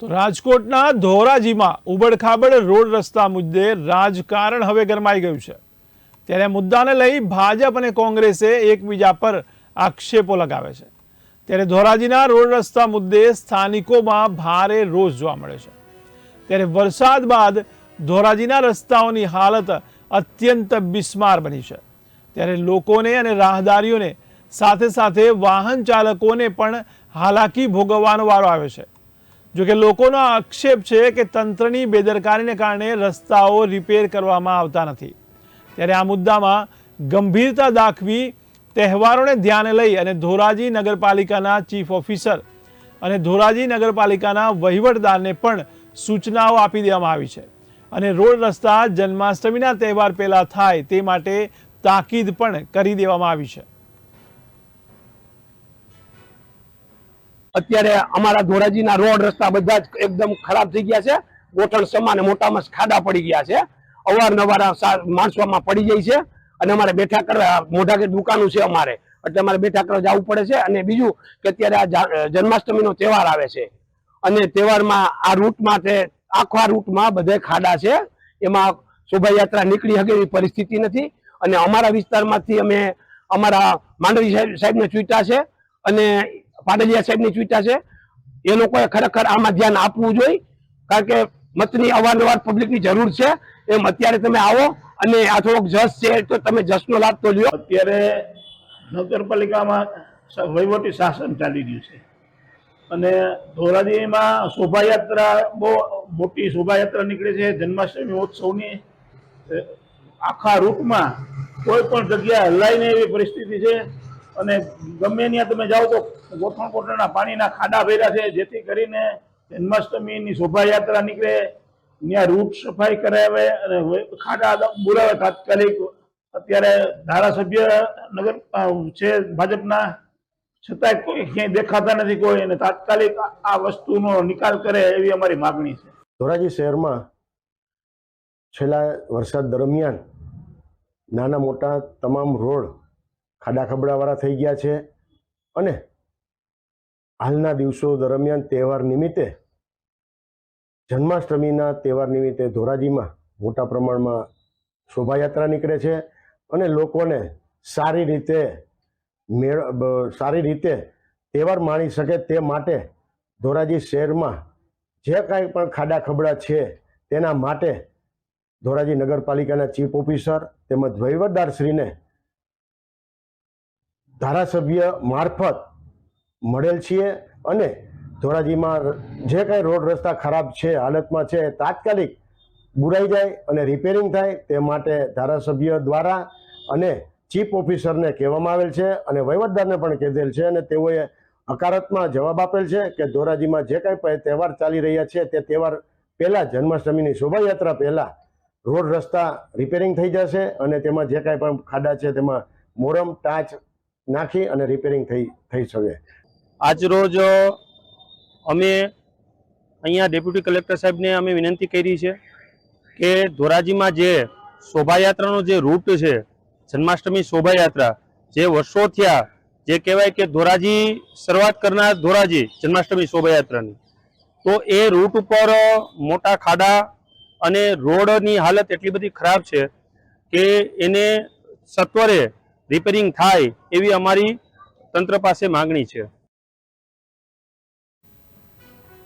તો રાજકોટના ધોરાજીમાં ઉબડખાબડ રોડ રસ્તા મુદ્દે રાજકારણ હવે ગરમાઈ ગયું છે. ત્યારે મુદ્દાને લઈ ભાજપ અને કોંગ્રેસે એકબીજા પર આક્ષેપો લગાવે છે. ત્યારે ધોરાજીના રોડ રસ્તા મુદ્દે સ્થાનિકોમાં ભારે રોષ જોવા મળે છે. ત્યારે વરસાદ બાદ ધોરાજીના રસ્તાઓની હાલત અત્યંત બિસ્માર બની છે. ત્યારે લોકોને અને રાહદારીઓને સાથે સાથે વાહન ચાલકોને પણ હાલાકી ભોગવવાનો વારો આવે છે. જોકે લોકોનો આક્ષેપ છે કે તંત્રની બેદરકારીને કારણે રસ્તાઓ રિપેર કરવામાં આવતા નથી. ત્યારે આ મુદ્દામાં ગંભીરતા દાખવી તહેવારોને ધ્યાને લઈ અને ધોરાજી નગરપાલિકાના ચીફ ઓફિસર અને ધોરાજી નગરપાલિકાના વહીવટદારને પણ સૂચનાઓ આપી દેવામાં આવી છે. અને રોડ રસ્તા જન્માષ્ટમીના તહેવાર પહેલાં થાય તે માટે તાકીદ પણ કરી દેવામાં આવી છે. અત્યારે અમારા ધોરાજીના રોડ રસ્તા બધા જ એકદમ ખરાબ થઈ ગયા છે. ગોઠણ સમાન મોટામાં ખાડા પડી ગયા છે. અવારનવાર માણસોમાં પડી જાય છે. અને અમારે બેઠા કરવા મોઢા કે દુકાનો છે અમારે. એટલે અમારે બેઠા કરવા જવું પડે છે. અને બીજું કે અત્યારે આ જન્માષ્ટમીનો તહેવાર આવે છે. અને તહેવારમાં આ રૂટમાં તે, આખા રૂટમાં બધે ખાડા છે. એમાં શોભાયાત્રા નીકળી શકે એવી પરિસ્થિતિ નથી. અને અમારા વિસ્તારમાંથી અમે અમારા માંડવી સાહેબ, સાહેબને ચૂંટ્યા છે. અને પાડલિયા સાહેબની ચૂંટ્યા છે. એ લોકોએ ખરેખર આમાં ધ્યાન આપવું જોઈએ. કારણ કે મતની અવારનવાર પબ્લિકની જરૂર છે. એમ અત્યારે તમે આવો અને આ થોડોક જસ છે તો તમે જસનો લાભ તો લ્યો. અત્યારે નગરપાલિકામાં વહીવટી શાસન ચાલી રહ્યું છે. અને ધોરાજીમાં શોભાયાત્રા બહુ મોટી શોભાયાત્રા નીકળે છે. જન્માષ્ટમી ઉત્સવની આખા રૂટમાં કોઈ પણ જગ્યા હલાઈને એવી પરિસ્થિતિ છે. અને ગમે ત્યાં તમે જાઓ તો ગોઠણ કોઠણના પાણીના ખાડા ભર્યા છે, જેથી કરીને જન્માષ્ટમીની શોભાયાત્રા નીકળે. ત્યાં રૂટ સફાઈ કરાવે અને ખાડા બોલાવે તાત્કાલિક અત્યારે ધારાસભ્ય નગર છે ભાજપના. છતાંય કોઈ ક્યાંય દેખાતા નથી કોઈ અને તાત્કાલિક આ- વસ્તુનો નિકાલ કરે એવી અમારી માગણી છે. ધોરાજી શહેરમાં છેલ્લા વરસાદ દરમિયાન નાના મોટા તમામ રોડ ખાડા ખબડાવાળા થઈ ગયા છે અને હાલના દિવસો દરમિયાન તહેવાર નિમિત્તે, જન્માષ્ટમીના તહેવાર નિમિત્તે ધોરાજીમાં મોટા પ્રમાણમાં શોભાયાત્રા નીકળે છે અને લોકોને સારી રીતે મેળ સારી રીતે તહેવાર માણી શકે તે માટે ધોરાજી શહેરમાં જે કાંઈ પણ ખાડા ખબડા છે તેના માટે ધોરાજી નગરપાલિકાના ચીફ ઓફિસર તેમજ વહીવટદારશ્રીને ધારાસભ્ય મારફત મળેલ છીએ અને ધોરાજીમાં જે કાંઈ રોડ રસ્તા ખરાબ છે, હાલતમાં છે, તાત્કાલિક બુરાઈ જાય અને રિપેરિંગ થાય તે માટે ધારાસભ્ય દ્વારા અને ચીફ ઓફિસરને કહેવામાં આવેલ છે અને વહીવટદારને પણ કહેદેલ છે અને તેઓએ હકારાત્મક જવાબ આપેલ છે કે ધોરાજીમાં જે કાંઈ તહેવાર ચાલી રહ્યા છે તે તહેવાર પહેલાં જન્માષ્ટમીની શોભાયાત્રા પહેલાં રોડ રસ્તા રિપેરિંગ થઈ જશે અને તેમાં જે કાંઈ પણ ખાડા છે તેમાં મોરમ, ટાચ નાખી અને રિપેરિંગ થઈ થઈ શકે. આજરોજ અમે અહીંયા ડેપ્યુટી કલેક્ટર સાહેબને અમે વિનંતી કરી છે કે ધોરાજીમાં જે શોભાયાત્રાનો જે રૂટ છે, જન્માષ્ટમી શોભાયાત્રા, જે વર્ષો થયા, જે કહેવાય કે ધોરાજી શરૂઆત કરનાર ધોરાજી જન્માષ્ટમી શોભાયાત્રાની, તો એ રૂટ ઉપર મોટા ખાડા અને રોડની હાલત એટલી બધી ખરાબ છે કે એને સત્વરે રિપેરિંગ થાય એવી અમારી તંત્ર પાસે માગણી છે.